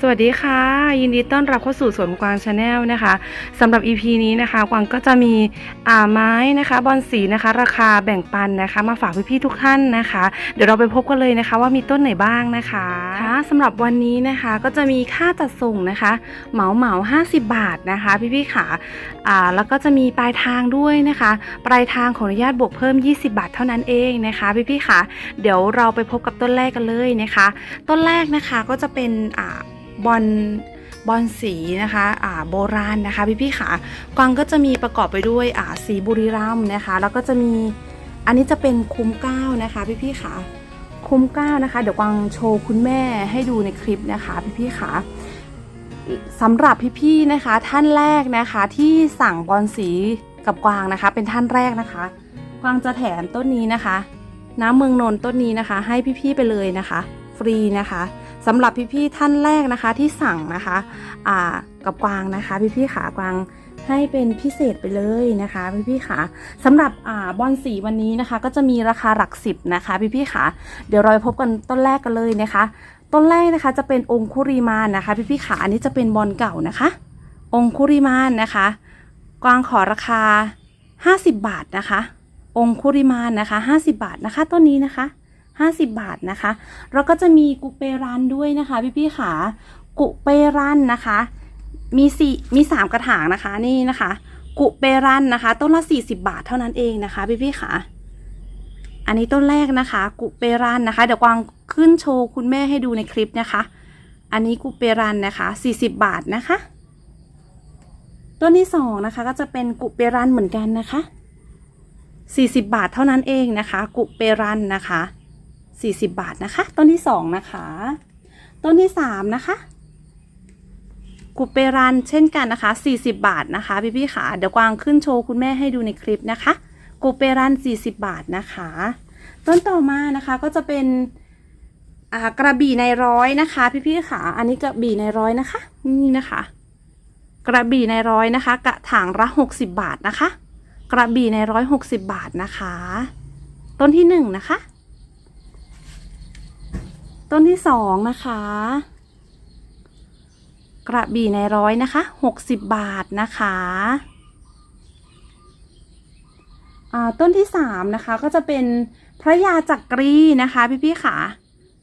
สวัสดีค่ะ ยินดีต้อนรับเข้าสู่สวนกวางชาแนลนะคะสำหรับ EP นี้นะคะกวางก็จะมีอ่าไม้นะคะบอนสีนะคะ ราคาแบ่งปันนะคะ มาฝากพี่ๆทุกท่านนะคะ เดี๋ยวเราไปพบกันเลยนะคะ ว่ามีต้นไหนบ้างนะคะค่ะสำหรับวันนี้นะคะก็จะมีค่าจัดส่งนะคะ เหมาเหมา50 บาทนะคะ พี่ๆค่ะอ่าแล้วก็จะมีปลายทางด้วยนะคะ ปลายทางขออนุญาตบวกเพิ่ม 20 บาทเท่านั้นเองนะคะพี่ๆค่ะ เดี๋ยวเราไปพบกับต้นแรกกันเลยนะคะ ต้นแรกนะคะก็จะเป็นอ่า บอลบอลสีนะคะอ่าโบราณนะคะพี่พี่ๆค่ะกวางก็จะมีประกอบไปด้วยอ่าสีบุรีรัมนะคะ แล้วก็จะมีอันนี้จะเป็นคุ้มเก้านะคะพี่พี่ๆค่ะคุ้มเก้านะคะเดี๋ยวกวางโชว์คุณแม่ให้ดูในคลิปนะคะพี่พี่ๆค่ะสำหรับพี่ๆนะคะท่านแรกนะคะที่สั่งบอลสีกับกวางนะคะ เป็นท่านแรกนะคะ กวางจะแถมต้นนี้นะคะ น้ำเมืองนนท์ต้นนี้นะคะ ให้พี่ๆไปเลยนะคะ ฟรีนะคะ สำหรับพี่ๆท่านแรกนะคะที่สั่งนะคะอ่ากับกวางนะคะ พี่ๆขากวางให้เป็นพิเศษไปเลยนะคะ พี่ๆขาสำหรับอ่าบอลสีวันนี้นะคะ ก็จะมีราคาหลักสิบนะคะ พี่ๆขาเดี๋ยวเราไปพบกันต้นแรกกันเลยนะคะ ต้นแรกนะคะจะเป็นองคุริมานนะคะ พี่ๆขาอันนี้จะเป็นบอลเก่านะคะ องคุริมานนะคะ กวางขอราคา 50 บาทนะคะ องคุริมานนะคะ 50 บาทนะคะต้นนี้นะคะ 50 บาทนะคะ แล้วก็จะมีกุเปรันด้วยนะคะพี่พี่ๆขากุเปรันนะคะ มีสี่มีสามกระถางนะคะนี่นะคะ กุเปรันนะคะ ต้นละ 40 บาทเท่านั้นเองนะคะพี่พี่ๆขาอันนี้ต้นแรกนะคะ กุเปรันนะคะ เดี๋ยวกวางขึ้นโชว์คุณแม่ให้ดูในคลิปนะคะ อันนี้กุเปรันนะคะ 40 บาทนะคะ ต้นที่สองนะคะก็จะเป็นกุเปรันเหมือนกันนะคะ 40 บาทเท่านั้นเองนะคะ กุเปรันนะคะ 40 บาทนะคะ ต้นที่สองนะคะ ต้นที่สามนะคะกุเปรันเช่นกันนะคะ 40 บาทนะคะ พี่พี่ๆค่ะเดี๋ยวกวางขึ้นโชว์คุณแม่ให้ดูในคลิปนะคะกุเปรัน 40 บาทนะคะ ต้นต่อมานะคะก็จะเป็นกระบี่ในร้อยนะคะ พี่พี่ๆค่ะอันนี้กระบี่ในร้อยนะคะ นี่นะคะ กระบี่ในร้อยนะคะ กระถางละ60 บาทนะคะ กระบี่ในร้อยหกสิบบาทนะคะ ต้นที่หนึ่งนะคะ ต้นที่สองนะคะ กระบี่ในร้อยนะคะหกสิบบาทนะคะต้นที่สามนะคะก็จะเป็นพระยาจักรีนะคะพี่พี่ๆค่ะ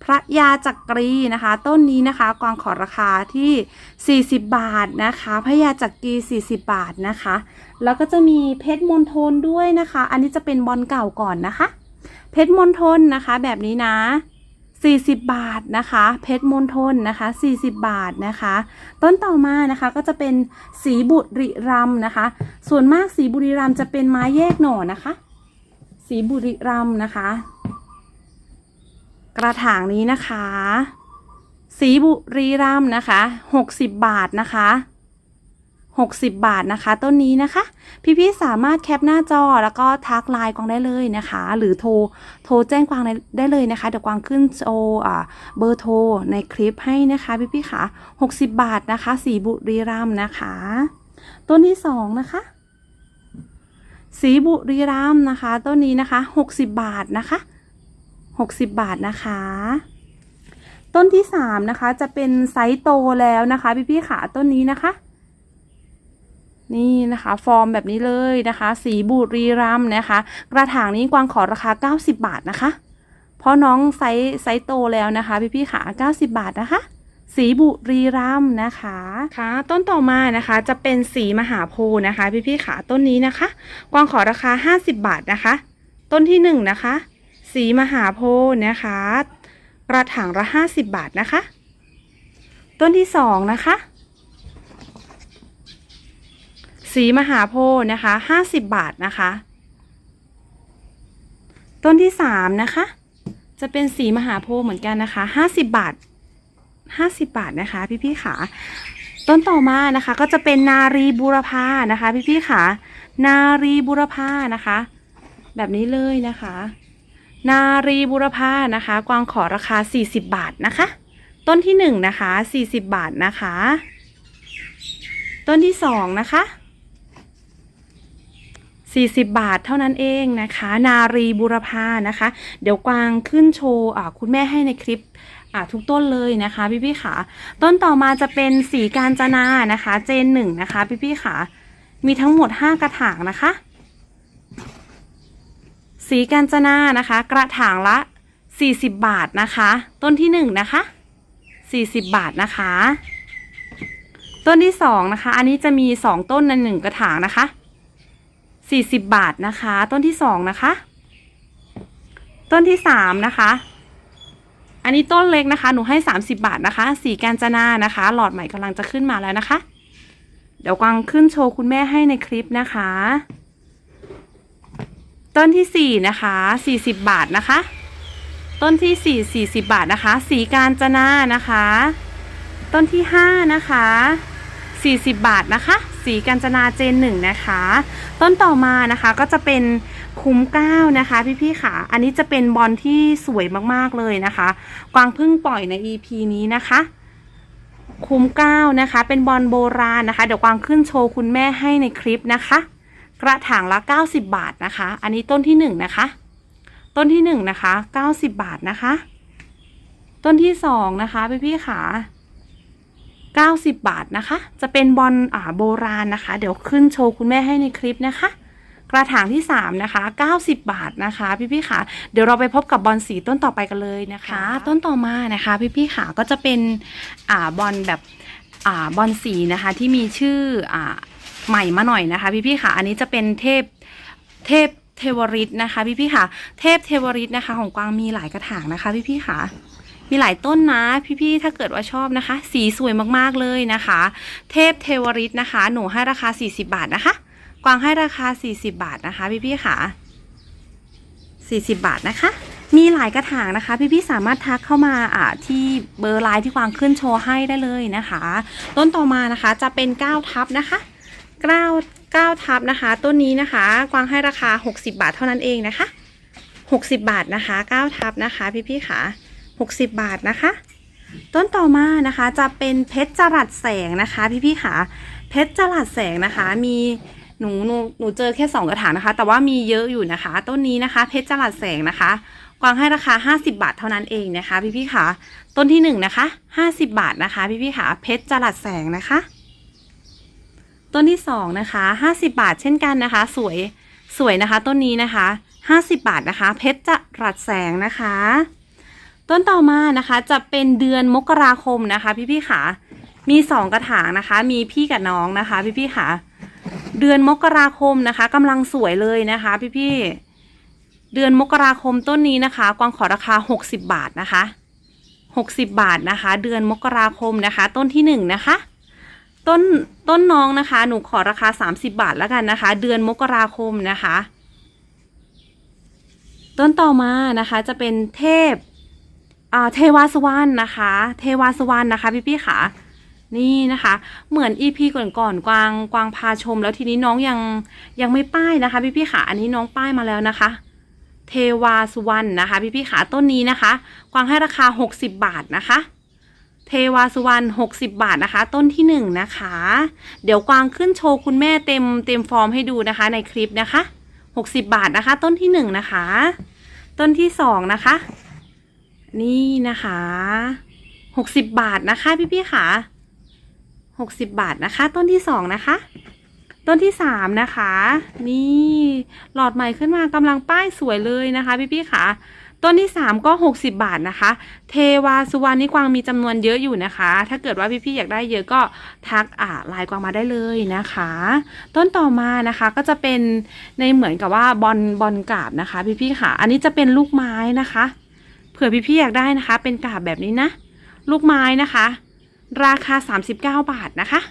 พระยาจักรีนะคะ ต้นนี้นะคะกวางขอราคาที่ 40 บาทนะคะพระยาจักรี 40 บาทนะคะ แล้วก็จะมีเพชรมณฑลด้วยนะคะ อันนี้จะเป็นบอลเก่าก่อนนะคะ เพชรมณฑลนะคะแบบนี้นะ 40 บาทนะคะ เพชรมณฑลนะคะ 40 บาทนะคะ ต้นต่อมานะคะก็จะเป็นสีบุรีรัมนะคะ ส่วนมากสีบุรีรัมจะเป็นไม้แยกหน่อนะคะ สีบุรีรัมนะคะ กระถางนี้นะคะ สีบุรีรัมนะคะ 60 บาทนะคะ 60 บาทนะคะ ต้นนี้นะคะ พี่ๆสามารถแคปหน้าจอแล้วก็ทักไลน์กวางได้เลยนะคะ หรือโทรโทรแจ้งกวางได้เลยนะคะ เดี๋ยวกวางขึ้นโชว์อ่เบอร์โทรในคลิปให้นะคะพี่ๆค่ะ 60 บาทนะคะ สีบุรีรัมนะคะ ต้นที่สองนะคะ สีบุรีรัมนะคะ ต้นนี้นะคะ 60 บาทนะคะ 60 บาทนะคะต้นที่สามนะคะ จะเป็นไซส์โตแล้วนะคะ พี่ๆค่ะต้นนี้นะคะ นี่นะคะ ฟอร์มแบบนี้เลยนะคะ สีบุรีรัมนะคะ กระถางนี้กวางขอราคา 90 บาทนะคะ เพราะน้องไซส์ไซส์โตแล้วนะคะพี่ๆค่ะ90 บาทนะคะ สีบุรีรัมนะคะค่ะ ต้นต่อมานะคะจะเป็นสีมหาโพธิ์นะคะ พี่ๆค่ะต้นนี้นะคะ กวางขอราคา 50 บาทนะคะ ต้นที่หนึ่งนะคะ สีมหาโพธิ์นะคะ กระถางละ 50 บาทนะคะ ต้นที่สองนะคะ สีมหาโพธิ์นะคะ50บบาทนะคะ ต้นที่สามนะคะ จะเป็นสีมหาโพธิ์เหมือนกันนะคะ50บบาท50บาทนะคะ พี่ๆขาต้นต่อมานะคะก็จะเป็นนารีบูรพานะคะ พี่ๆขานารีบูรพานะคะ แบบนี้เลยนะคะ นารีบุรพานะคะ กวางขอราคา 40 บาทนะคะ ต้นที่หนึ่งนะคะ40 บาทนะคะ ต้นที่สองนะคะ 40 บาทเท่านั้นเองนะคะ นารีบุรพานะคะ เดี๋ยวกวางขึ้นโชว์คุณแม่ให้ในคลิปทุกต้นเลยนะคะพี่พี่ขาต้นต่อมาจะเป็นสีการจนานะคะ เจนหนึ่งนะคะพี่พี่ขามีทั้งหมด 5 กระถางนะคะ สีการจนานะคะ กระถางละ 40 บาทนะคะ ต้นที่1นะคะ 40 บาทนะคะ ต้นที่2นะคะ อันนี้จะมี 2 ต้นในหนึ่งกระถางนะคะ 40 บาทนะคะ ต้นที่2นะคะ ต้นที่3นะคะ อันนี้ต้นเล็กนะคะ หนูให้ 30 บาทนะคะ สีกาญจนานะคะ หลอดใหม่กำลังจะขึ้นมาแล้วนะคะ เดี๋ยวกวางขึ้นโชว์คุณแม่ให้ในคลิปนะคะ ต้นที่4นะคะ 40 บาทนะคะ ต้นที่4 40บาทนะคะ สีกาญจนานะคะ ต้นที่5นะคะ 40 บาทนะคะ สีกาญจนาเจนหนึ่งนะคะ ต้นต่อมานะคะก็จะเป็นคุ้มเก้านะคะพี่ๆค่ะอันนี้จะเป็นบอลที่สวยมากๆเลยนะคะ กวางพิ่งปล่อยใน EP นี้นะคะคุ้มเก้านะคะ เป็นบอลโบราณนะคะ เดี๋ยวกวางขึ้นโชว์คุณแม่ให้ในคลิปนะคะ กระถางละ 90 บาทนะคะ อันนี้ต้นที่หนึ่งนะคะ ต้นที่หนึ่งนะคะ90 บาทนะคะ ต้นที่สองนะคะพี่ๆค่ะ 90 บาทนะคะ จะเป็นบอลอ่าโบราณนะคะ เดี๋ยวขึ้นโชว์คุณแม่ให้ในคลิปนะคะ กระถางที่ 3 นะคะ 90 บาทนะคะ พี่ๆค่ะ เดี๋ยวเราไปพบกับบอลสีต้นต่อไปกันเลยนะคะ ต้นต่อมานะคะ พี่ๆค่ะก็จะเป็นอ่าบอลแบบอ่าบอลสีนะคะที่มีชื่ออ่าใหม่มาหน่อยนะคะ พี่ๆค่ะ อันนี้จะเป็นเทพเทพเทวริตนะคะ พี่ๆค่ะ เทพเทวริตนะคะ ของกวางมีหลายกระถางนะคะ พี่ๆค่ะ มีหลายต้นนะพี่ๆถ้าเกิดว่าชอบนะคะ สีสวยมากๆเลยนะคะ เทพเทวริตนะคะ หนูให้ราคา 40 บาทนะคะ กวางให้ราคา 40 บาทนะคะ พี่ๆค่ะ 40 บาทนะคะมีหลายกระถางนะคะ พี่ๆสามารถทักเข้ามาอ่าที่เบอร์ไลน์ที่กวางขึ้นโชว์ให้ได้เลยนะคะ ต้นต่อมานะคะจะเป็น9ทับนะคะ9 9ทับนะคะ ต้นนี้นะคะ กวางให้ราคา 60 บาทเท่านั้นเองนะคะ 60 บาทนะคะ9ทับนะคะ พี่ๆค่ะ 60 บาทนะคะ ต้นต่อมานะคะจะเป็นเพชรจรัสแสงนะคะ พี่ๆค่ะ เพชรจรัสแสงนะคะ มีหนูหนูหนูเจอแค่สองกระถางนะคะ แต่ว่ามีเยอะอยู่นะคะ ต้นนี้นะคะ เพชรจรัสแสงนะคะกวางให้ราคา 50 บาทเท่านั้นเองนะคะ พี่ๆค่ะ ต้นที่หนึ่งนะคะ 50 บาทนะคะ พี่ๆค่ะ เพชรจรัสแสงนะคะ ต้นที่สองนะคะ 50 บาทเช่นกันนะคะ สวยสวยนะคะ ต้นนี้นะคะ 50 บาทนะคะ เพชรจรัสแสงนะคะ ต้นต่อมานะคะจะเป็นเดือนมกราคมนะคะ พี่พี่ๆค่ะมีสองกระถางนะคะ มีพี่กับน้องนะคะ พี่พี่ๆค่ะเดือนมกราคมนะคะกำลังสวยเลยนะคะ พี่พี่เดือนมกราคมต้นนี้นะคะ กวางขอราคา 60 บาทนะคะ60 บาทนะคะ เดือนมกราคมนะคะ ต้นที่หนึ่งนะคะ ต้นต้นน้องนะคะ หนูขอราคา 30 บาทแล้วกันนะคะ เดือนมกราคมนะคะ ต้นต่อมานะคะจะเป็นเทพ เทวาสวรรณนะคะ เทวาสวรรณนะคะ พี่พี่ค่ะ นี่นะคะ เหมือนอีพีก่อนๆกวางกวางพาชม แล้วทีนี้น้องยังยังไม่ป้ายนะคะ พี่พี่ค่ะ อันนี้น้องป้ายมาแล้วนะคะ เทวาสุวรรณนะคะ พี่พี่ค่ะต้นนี้นะคะ กวางให้ราคา 60 บาทนะคะเทวาสุวรรณ60 บาทนะคะ ต้นที่หนึ่งนะคะ เดี๋ยวกวางขึ้นโชว์คุณแม่เต็มเต็มฟอร์มให้ดูนะคะ ในคลิปนะคะ 60 บาทนะคะ ต้นที่หนึ่งนะคะ ต้นที่สองนะคะ นี่นะคะหกสิบบาทนะคะพี่พี่ๆค่ะหกสิบบาทนะคะ ต้นที่สองนะคะ ต้นที่สามนะคะ นี่หลอดใหม่ขึ้นมากำลังป้ายสวยเลยนะคะพี่พี่ๆค่ะต้นที่สามก็หกสิบบาทนะคะ เทวาสุวรรณนี่กวางมีจำนวนเยอะอยู่นะคะ ถ้าเกิดว่าพี่พี่ๆอยากได้เยอะก็ทักอ่าไลน์กวางมาได้เลยนะคะ ต้นต่อมานะคะก็จะเป็นในเหมือนกับว่าบอลบอลกราบนะคะพี่พี่ๆค่ะ อันนี้จะเป็นลูกไม้นะคะ เผื่อพี่ๆอยากได้นะคะ เป็นกาบแบบนี้นะ ลูกไม้นะคะ ราคา 39 บาทนะคะ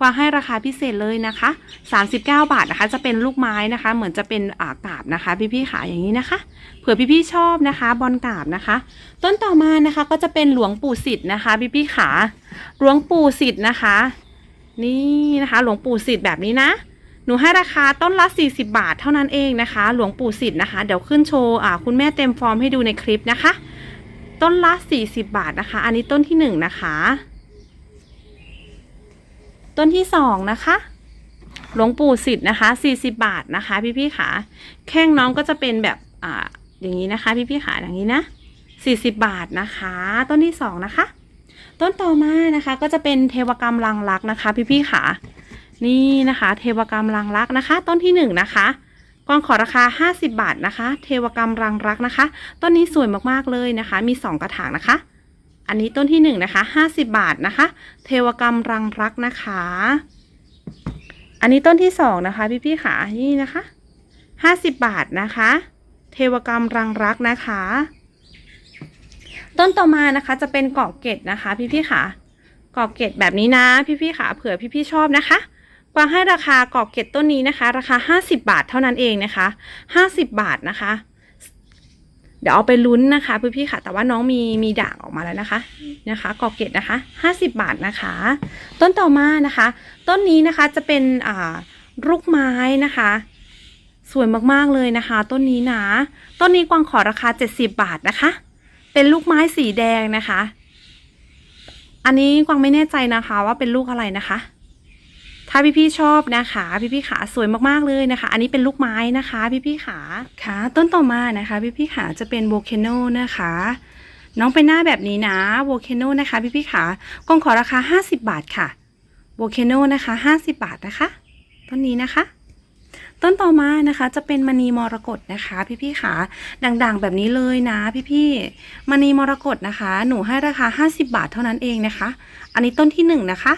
กวางให้ราคาพิเศษเลยนะคะ 39 บาทนะคะ จะเป็นลูกไม้นะคะ เหมือนจะเป็นอากาบนะคะ พี่ๆขาอย่างนี้นะคะ เผื่อพี่ๆชอบนะคะ บอลกาบนะคะ ต้นต่อมานะคะก็จะเป็นหลวงปู่สิทธิ์นะคะ พี่ๆขาหลวงปู่สิทธิ์นะคะ นี่นะคะ หลวงปู่สิทธิ์แบบนี้นะ หนูให้ราคาต้นละ 40 บาทเท่านั้นเองนะคะ หลวงปู่สิทธิ์นะคะ เดี๋ยวขึ้นโชว์คุณแม่เต็มฟอร์มให้ดูในคลิปนะคะ ต้นละ 40 บาทนะคะ อันนี้ต้นที่หนึ่งนะคะ ต้นที่สองนะคะ หลวงปู่สิทธิ์นะคะ 40 บาทนะคะ พี่ๆขาแข้งน้องก็จะเป็นแบบอ่าอย่างนี้นะคะ พี่ๆขาอย่างนี้นะ 40 บาทนะคะ ต้นที่สองนะคะ ต้นต่อมานะคะก็จะเป็นเทวกรรมลังรักนะคะ พี่ๆค่ะ นี่นะคะ เทวกรรมรังรักนะคะ ต้นที่หนึ่งนะคะ กวางขอราคา 50 บาทนะคะ เทวกรรมรังรักนะคะ ต้นนี้สวยมากๆเลยนะคะ มี 2 กระถางนะคะ อันนี้ต้นที่1นะคะ50 บาทนะคะ เทวกรรมรังรักนะคะ อันนี้ต้นที่2นะคะพี่ๆค่ะนี่นะคะ50 บาทนะคะ เทวกรรมรังรักนะคะ ต้นต่อมานะคะจะเป็นเกาะเกตนะคะพี่ๆค่ะเกาะเกตแบบนี้นะพี่ๆค่ะเผื่อพี่ๆชอบนะคะ วางให้ราคากอบเกตต้นนี้นะคะ ราคา 50 บาทเท่านั้นเองนะคะ 50 บาทนะคะ เดี๋ยวเอาไปลุ้นนะคะพี่พี่ๆค่ะ แต่ว่าน้องมีมีด่างออกมาแล้วนะคะนะคะกอบเกตนะคะ 50 บาทนะคะ ต้นต่อมานะคะ ต้นนี้นะคะจะเป็นอ่าลูกไม้นะคะ สวยมากๆเลยนะคะ ต้นนี้นะต้นนี้กวางขอราคา 70 บาทนะคะ เป็นลูกไม้สีแดงนะคะ อันนี้กวางไม่แน่ใจนะคะว่าเป็นลูกอะไรนะคะ ถ้าพี่ๆชอบนะคะ พี่ๆขาสวยมากๆเลยนะคะ อันนี้เป็นลูกไม้นะคะ พี่ๆขาค่ะต้นต่อมานะคะ พี่ๆขาจะเป็นโวเคโนนะคะน้องเป็นหน้าแบบนี้นะโวเคโนนะคะพี่ๆขากองขอราคา 50 บาทค่ะโวเคโนนะคะ 50 บาทนะคะ ต้นนี้นะคะ ต้นต่อมานะคะจะเป็นมณีมรกตนะคะ พี่ๆขาด่างๆแบบนี้เลยนะ พี่ๆมณีมรกตนะคะ หนูให้ราคา 50 บาทเท่านั้นเองนะคะ อันนี้ต้นที่หนึ่งนะคะ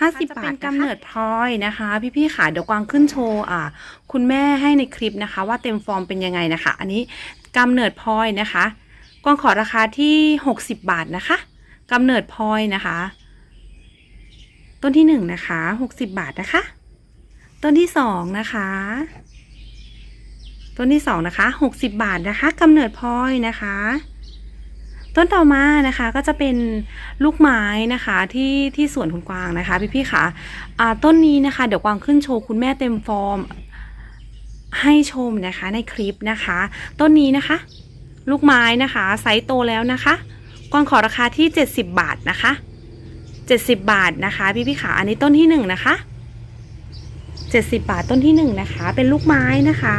ห้าสิบบาทกำเนิดพลอยนะคะ พี่ๆค่ะเดี๋ยวกวางขึ้นโชว์อ่า คุณแม่ให้ในคลิปนะคะ ว่าเต็มฟอร์มเป็นยังไงนะคะ อันนี้กำเนิดพลอยนะคะ กวางขอราคาที่ 60 บาทนะคะกำเนิดพลอยนะคะ ต้นที่หนึ่งนะคะ 60 บาทนะคะ ต้นที่สองนะคะต้นที่สองนะคะ 60 บาทนะคะกำเนิดพลอยนะคะ ต้นต่อมานะคะก็จะเป็นลูกไม้นะคะที่ที่สวนคุณกวางนะคะพี่ๆค่ะอ่าต้นนี้นะคะเดี๋ยวกวางขึ้นโชว์คุณแม่เต็มฟอร์มให้ชมนะคะในคลิปนะคะ ต้นนี้นะคะ ลูกไม้นะคะไซส์โตแล้วนะคะ กวางขอราคาที่ 70 บาทนะคะ 70 บาทนะคะพี่ๆค่ะอันนี้ต้นที่หนึ่งนะคะ70 บาทต้นที่หนึ่งนะคะเป็นลูกไม้นะคะ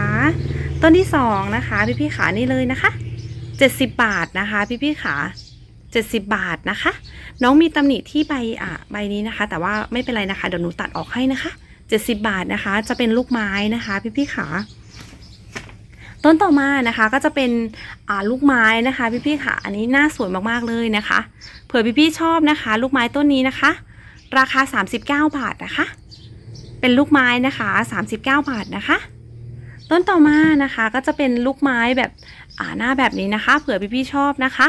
ต้นที่สองนะคะพี่ๆขานี่เลยนะคะ 70 บาทนะคะ พี่พี่ขา70 บาทนะคะ น้องมีตำหนิที่ใบอะใบนี้นะคะ แต่ว่าไม่เป็นไรนะคะเดี๋ยวหนูตัดออกให้นะคะ 70 บาทนะคะ จะเป็นลูกไม้นะคะ พี่พี่ขาต้นต่อมานะคะก็จะเป็นอ่าลูกไม้นะคะพี่พี่ขาอันนี้น่าสวยมากๆเลยนะคะ เผื่อพี่พี่ชอบนะคะ ลูกไม้ต้นนี้นะคะ ราคา 39 บาทนะคะ เป็นลูกไม้นะคะ 39 บาทนะคะ ต้นต่อมานะคะก็จะเป็นลูกไม้แบบอ่าหน้าแบบนี้นะคะ เผื่อพี่ๆชอบนะคะ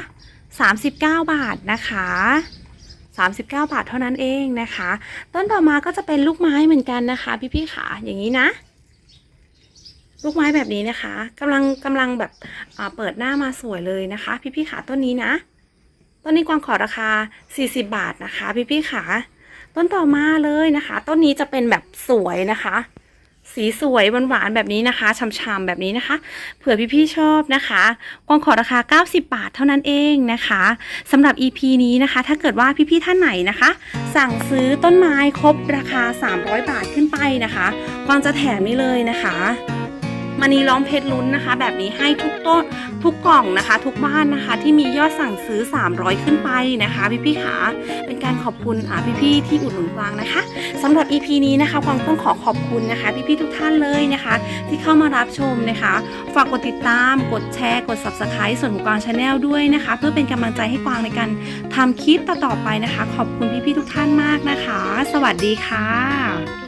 39 บาทนะคะ39 บาทเท่านั้นเองนะคะ ต้นต่อมาก็จะเป็นลูกไม้เหมือนกันนะคะ พี่ๆขาอย่างนี้นะ ลูกไม้แบบนี้นะคะกำลังกำลังแบบอ่าเปิดหน้ามาสวยเลยนะคะ พี่ๆขาต้นนี้นะต้นนี้กวางขอราคา 40 บาทนะคะ พี่ๆขาต้นต่อมาเลยนะคะ ต้นนี้จะเป็นแบบสวยนะคะ สีสวยหวานๆแบบนี้นะคะช่ำๆแบบนี้นะคะ เผื่อพี่ๆชอบนะคะกวางขอราคา 90 บาทเท่านั้นเองนะคะสำหรับ EP นี้นะคะ ถ้าเกิดว่าพี่ๆท่านไหนนะคะ สั่งซื้อต้นไม้ครบราคา 300 บาทขึ้นไปนะคะกวางจะแถมนี่เลยนะคะ มณีล้อมเพชรลุ้นนะคะ แบบนี้ให้ทุกต้นทุกกล่องนะคะ ทุกบ้านนะคะ ที่มียอดสั่งซื้อ 300 ขึ้นไปนะคะพี่ๆขาเป็นการขอบคุณอ่าพี่ๆที่อุดหนุนกวางนะคะสำหรับ EP นี้นะคะกวางต้องขอขอบคุณนะคะ พี่ๆทุกท่านเลยนะคะ ที่เข้ามารับชมนะคะ ฝากกดติดตาม กดแชร์ กด Subscribe ส่วนของกวางชาแนลด้วยนะคะ เพื่อเป็นกำลังใจให้กวางในการทำคลิปต่อๆไปนะคะ ขอบคุณพี่ๆทุกท่านมากนะคะ สวัสดีค่ะ